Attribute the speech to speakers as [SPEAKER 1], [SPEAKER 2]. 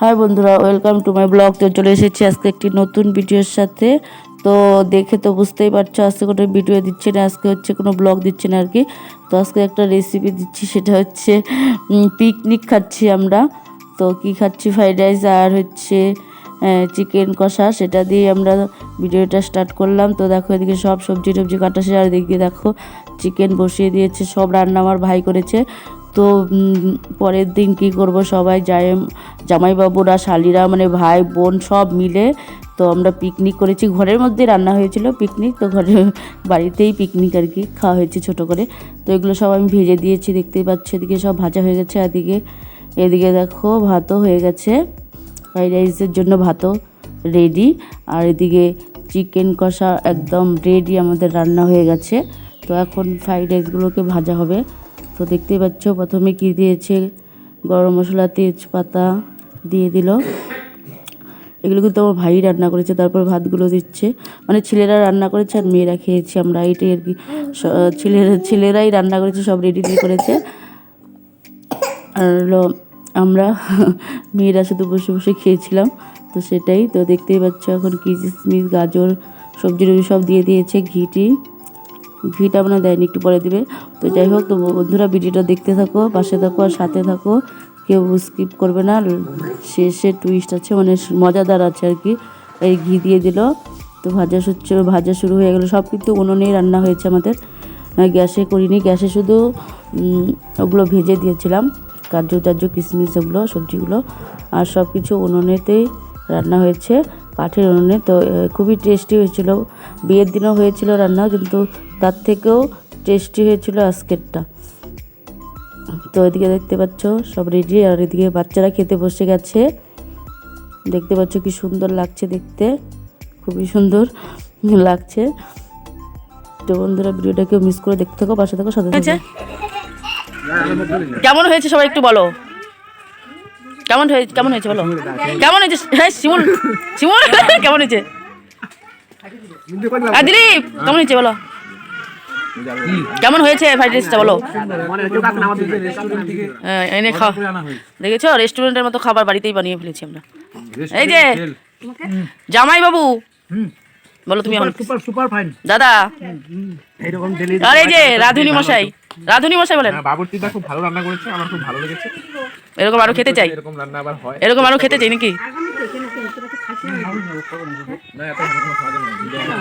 [SPEAKER 1] High বন্ধুরা, welcome to my blog. তো চলে এসেছি আজকে একটি নতুন ভিডিওর সাথে। তো দেখে তো বুঝতেই পারছ, আজকে কোনো ভিডিও দিচ্ছে না, আজকে হচ্ছে কোনো ব্লগ দিচ্ছে না আর কি। তো আজকে একটা রেসিপি দিচ্ছি, সেটা হচ্ছে পিকনিক খাচ্ছি আমরা। তো কি খাচ্ছি? ফ্রাইড রাইস আর হচ্ছে চিকেন কষা। সেটা দিয়ে আমরা ভিডিওটা স্টার্ট করলাম। তো দেখো এদিকে সব সবজি টবজি কাটা শেষ। আর এদিকে দেখো চিকেন বসিয়ে দিয়েছে। সব রান্না আমার ভাই করেছে। তো পরের দিন কি করব? সবাই যাই জামাইবাবুরা, শালিরা মানে ভাই, বোন সব মিলে তো আমরা পিকনিক করেছি। ঘরের মধ্যে রান্না হয়েছিল পিকনিক তো ঘরে বাড়িতেই পিকনিক আর কি খাওয়া হয়েছে ছোট করে। তো এগুলো সব আমি ভেজে দিয়েছি, দেখতেই পাচ্ছি, এদিকে সব ভাজা হয়ে গেছে, এদিকে এদিকে দেখো ভাতও হয়ে গেছে। ফ্রাইড রাইসের জন্য ভাতও রেডি আর এদিকে চিকেন কষা একদম রেডি আমাদের রান্না হয়ে গেছে। তো এখন ফ্রাইড রাইসগুলোকে ভাজা হবে। তো দেখতেই পাচ্ছ, প্রথমে কি দিয়েছে? গরম মশলা, তেজপাতা দিয়ে দিল। এগুলো কিন্তু আমার ভাই রান্না করেছে, তারপর ভাতগুলো দিচ্ছে। মানে ছেলেরা রান্না করেছে আর মেয়েরা খেয়েছি। আমরা এইটাই আর কি ছেলেরা, ছেলেরাই রান্না করেছে, সব রেডি করেছে। আর হলো আমরা, মেয়েরা শুধু বসে বসে খেয়েছিলাম, তো সেটাই। তো দেখতেই পাচ্ছ এখন কিশমিশ গাজর, সবজি টবজি সব দিয়ে দিয়েছে ঘিটি ঘিটা মানে দেয়নি, একটু পরে দিবে। তো যাই হোক, তো বন্ধুরা ভিডিওটা দেখতে থাকো, পাশে থাকো আর সাথে থাকো। কেউ স্কিপ করবে না। শেষে টুইস্ট আছে মানে মজাদার আছে আর কি। এই ঘি দিয়ে দিল। তো ভাজা হচ্ছে, ভাজা শুরু হয়ে গেলো। সব কিন্তু উনুনেই রান্না হয়েছে আমাদের। গ্যাসে করিনি। গ্যাসে শুধু ওগুলো ভেজে দিয়েছিলাম। কাজু টাজু কিশমিশ ওগুলো, সবজিগুলো। আর সব কিছু উনুনেতেই রান্না হয়েছে, কাঠের উনুনে। তো খুবই টেস্টি হয়েছিল। বিয়ের দিনও হয়েছিল রান্না কিন্তু তার থেকেও টেস্টি হয়েছিল আজকেরটা। তো, এদিকে দেখতে পাচ্ছ, সব রেডি আর এদিকে বাচ্চারা খেতে বসে গেছে। দেখতে পাচ্ছ কি সুন্দর লাগছে দেখতে। খুবই সুন্দর লাগছে। তো, বন্ধুরা ভিডিওটাকে মিস করে দেখতে থাকো, পাশে থাকো, সাথে থাকো। কেমন হয়েছে সবাই একটু বলো। কেমন হয়েছে কেমন হয়েছে বলো? কেমন হয়েছে? হ্যাঁ শিমুল শিমুল কেমন হয়েছে? দিলীপ কেমন হয়েছে বলো? কেমন হয়েছে ফ্রাইড রাইসটা বলো? হ্যাঁ, এনে খাও। দেখেছ? রেস্টুরেন্টের মতো খাবার বাড়িতেই বানিয়ে ফেলেছি আমরা। এই যে জামাই বাবু বলো তুমি
[SPEAKER 2] সুপার
[SPEAKER 1] দাদা। আর এই যে রাধুনি মশাই। রাধুনি মশাই বলেন।
[SPEAKER 3] বাবুর্চিটা খুব ভালো রান্না করেছে আমার খুব ভালো লেগেছে।
[SPEAKER 1] এরকম আরও খেতে চাই?
[SPEAKER 3] এরকম রান্না আবার হয়।
[SPEAKER 1] এরকম আরও খেতে চাই নাকি?
[SPEAKER 3] না এত ভালো কোনো না